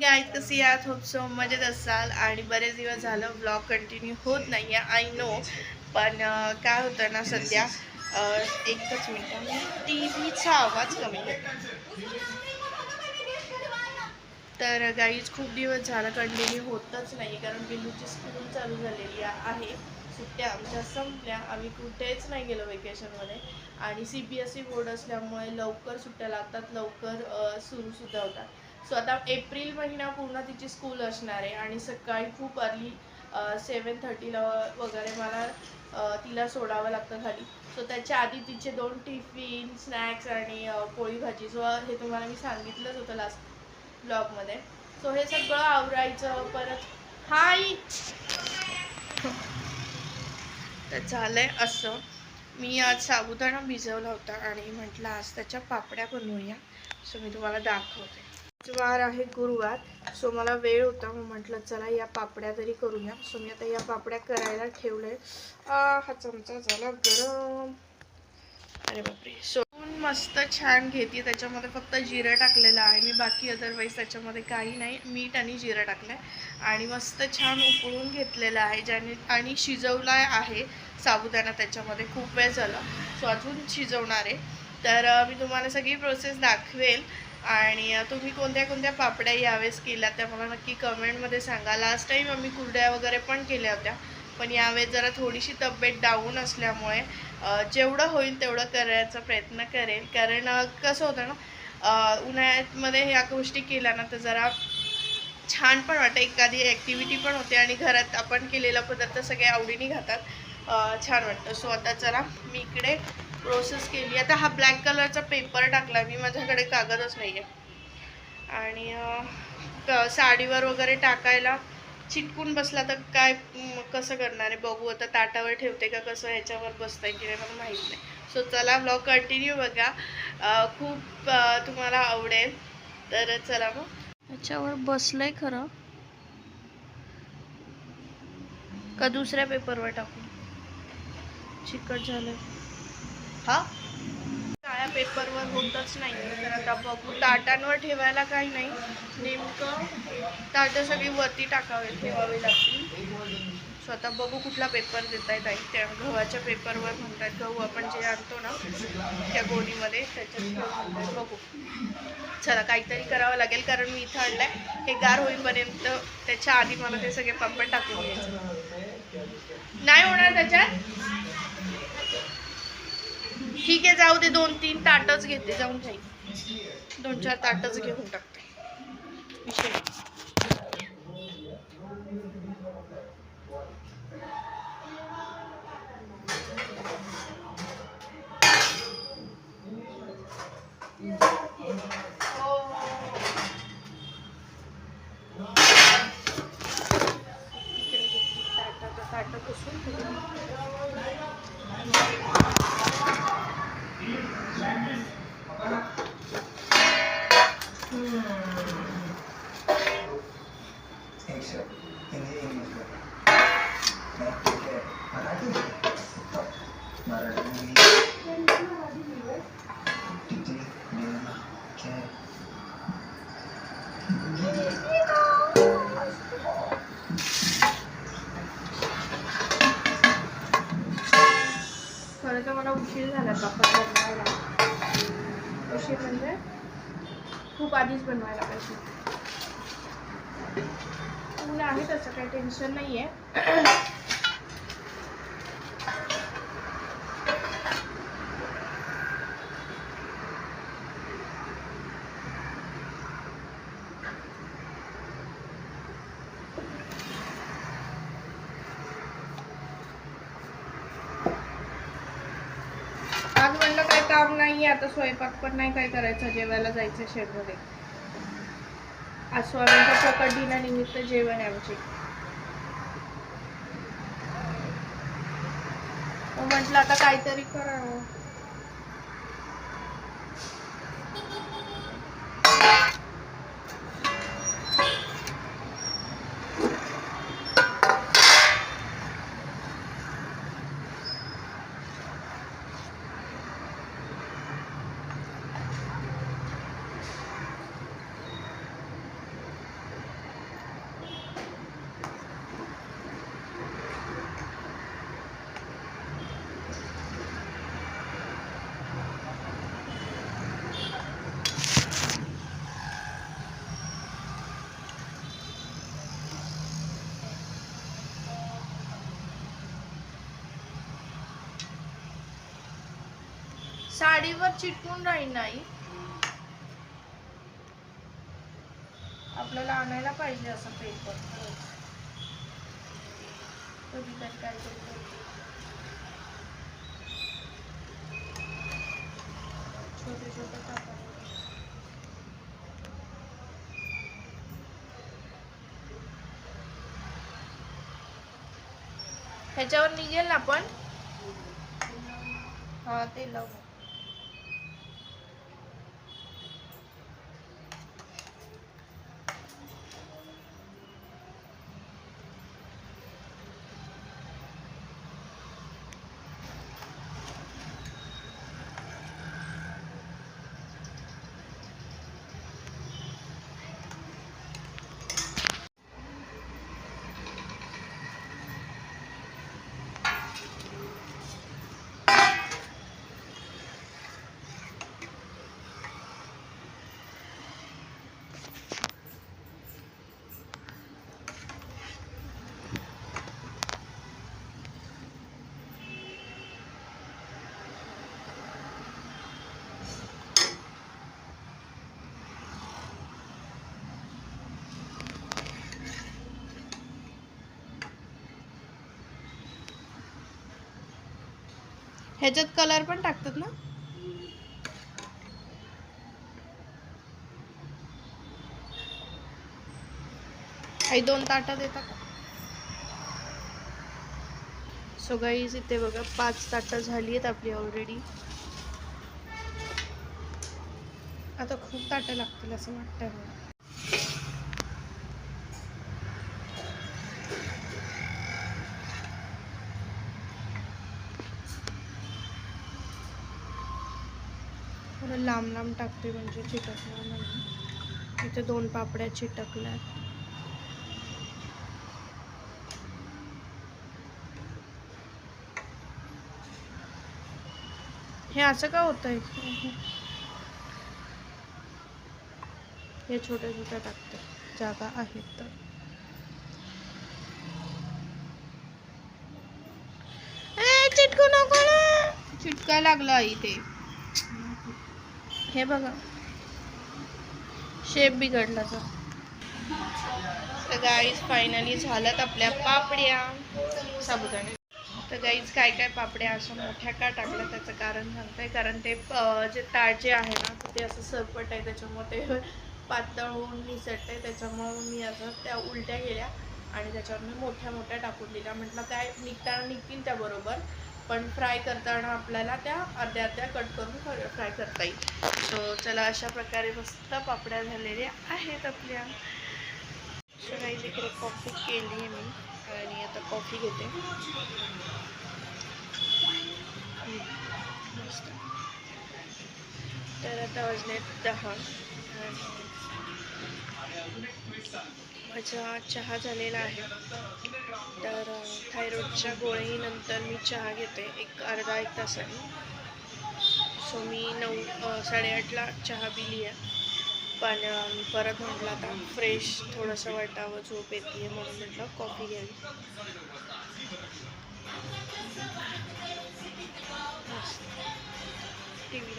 काय कशी आहात होप सो मजेत असाल. आणि बरेच दिवस झालं ब्लॉग कंटिन्यू होत नाही आहे आय नो पण काय होतं ना सध्या एकच मिनिट टी व्हीचा आवाज कमी होतो तर गाईज खूप दिवस झालं कंटिन्यू होतच नाही कारण बिल्लूची स्कूल चालू झालेली आहे. सुट्ट्या आमच्या संपल्या. आम्ही कुठेच नाही गेलो वेकेशनमध्ये आणि C B S E board असल्यामुळे लवकर सुट्ट्या लागतात लवकर सुरूसुद्धा होतात. सो आता एप्रिल महिना पूर्ण तिची स्कूल असणार आहे आणि सकाळी खूप अर्ली सेवन थर्टीला वगैरे मला तिला सोडावं लागतं खाली. सो त्याच्या आधी तिचे दोन टिफिन स्नॅक्स आणि पोळी भाजी. सो हे तुम्हाला मी सांगितलंच होतं लास्ट ब्लॉगमध्ये. सो हे सगळं आवरायचं परत हाय! तर झालंय असं. मी आज साबुदाणा भिजवला होता आणि म्हटलं आज त्याच्या पापड्या बनवूया. सो मी तुम्हाला दाखवते. वार आहे गुरुवार सो मला वेळ होता मग म्हटलं चला या पापड्या तरी करूया. सो मी आता या पापड्या करायला ठेवले हा चमचा झाला गरम. अरे बापरे. सो मस्त छान घेते त्याच्यामध्ये फक्त जिरं टाकलेलं आहे मी बाकी अदरवाईज त्याच्यामध्ये काही नाही. मीठ आणि जिरं टाकलं आहे आणि मस्त छान उकळून घेतलेलं आहे ज्याने आणि शिजवला आहे साबुदाणा त्याच्यामध्ये खूप वेळ झाला. सो अजून शिजवणार आहे. तर मी तुम्हाला सगळी प्रोसेस दाखवेल. आणि तुम्ही कोणत्या कोणत्या पापड्या यावेळेस केल्या त्या मला नक्की कमेंटमध्ये सांगा. लास्ट टाईम आम्ही कुरड्या वगैरे पण केल्या होत्या. पण यावेळेस जरा थोडीशी तब्येत डाऊन असल्यामुळे जेवढं होईल तेवढं करायचा प्रयत्न करेल कारण कसं होतं ना उन्हाळ्यामध्ये ह्या गोष्टी केल्या ना तर जरा छान पण वाटतं. एखादी ॲक्टिव्हिटी पण होते आणि घरात आपण केलेला पदार्थ सगळे आवडीने खातात. छान वाटतं. सो आता जरा मी इकडे प्रोसेस केली. आता हा ब्लॅक कलरचा पेपर टाकला मी माझ्याकडे कागदच नाही आहे आणि साडीवर वगैरे टाकायला चिटकून बसला तर काय कसं करणार आहे? बघू आता ताटावर ठेवते का? कसं ह्याच्यावर बसतंय की नाही? मला माहीत नाही. सो चला ब्लॉग कंटिन्यू बघा. खूप तुम्हाला आवडेल. तर चला मग. ह्याच्यावर बसलंय खरं. का दुसऱ्या पेपरवर टाकू? चिकट झालं हा? काळ्या पेपरवर होतच नाही. तर आता बघू. ताटांवर ठेवायला काही नाही. नेमकं ताटं सगळी वरती टाकावे ठेवावी लागतील. स्वतः बघू कुठला पेपर देता येत आहे त्या गव्हाच्या पेपरवर म्हणतात गहू आपण जे आणतो ना त्या गोणीमध्ये त्याच्यात बघू. चला काहीतरी करावं लागेल कारण मी इथं आणलंय. हे गार होईपर्यंत त्याच्या आधी मला ते सगळे पापड टाकून घ्यायचं. नाही होणार त्याच्यात? ठीक आहे जाऊ दे दोन तीन ताटच घेते जाऊन जाईल दोन चार ताटच घेऊन टाकते. विषय नाही. इकडे घेतली ताटाचं ताटं पुसून ठेवली. Except in the English book. नाही ठीक आहे मराठी मराठी movie. किती दिन काय खरं तर मला उशीर झाला पापड बनवायला उशीर म्हणजे खूप आधीच बनवायला पाहिजे. ऊन आहे तसं काही टेन्शन नाही आहे आज म्हणलं काय काम नाही आता स्वयंपाक पण नाही काय करायचं जेवायला जायचं शेडमध्ये. आज स्वामींच्या प्रकट दिनानिमित्त जेवण आहे आमचे. म्हटलं आता काहीतरी करावं साडीवर चिटकून राहील नाही आपल्याला आणायला पाहिजे असं पेपर कधी काय काय छोटे छोटे ह्याच्यावर निघेल ना आपण? हा ते लावू. ह्याच्यात कलर पण टाकतात ना? आई दोन ताटं देता का? सो गाईज इथे बघा पाच ताटं झाली आहेत आपली ऑलरेडी आता खूप ताटं लागतील असं वाटतं मला. लांब लांब टाकते म्हणजे चिटकणार नाही. इथे दोन पापड्या चिटकल्या हे असं का होतंय? हे छोट्या छोट्या टाकते. जागा आहेत तर. चिटकू नको ना. चिटकाय लागला इथे हे बघा. शेप बिघडला तर गाईज फायनली झाल्यात आपल्या पापड्या. साबुदाणे. तर गाईज काय काय पापड्या असं मोठ्या का टाकल्या त्याचं कारण सांगते. कारण ते जे ताजे आहे ना ते असं सरपट आहे त्याच्यामुळे ते पातळ होऊन निसटते त्याच्यामुळे मी असं त्या उलट्या गेल्या आणि त्याच्यावर मी मोठ्या मोठ्या टाकून दिल्या. म्हटलं काय निघताना निघतील त्याबरोबर. पण फ्राय करताना आपल्याला त्या अर्ध्या अर्ध्या कट करून फ्राय करता येईल. सो चला अशा प्रकारे मस्त पापड्या झालेल्या आहेत आपल्या. सो इकडे कॉफी केली आहे मी. आणि आता कॉफी घेते. तर आता वाजले दहा. आणि माझा चहा झालेला आहे. तर थायरॉईडच्या गोळीनंतर मी चहा घेते एक अर्धा एक तासाने. सो मी नऊ साडेआठला चहा पिली आहे पण मी परत म्हटलं आता फ्रेश थोडंसं वाटावं झोप येते म्हणून म्हटलं कॉफी घ्यावी. T V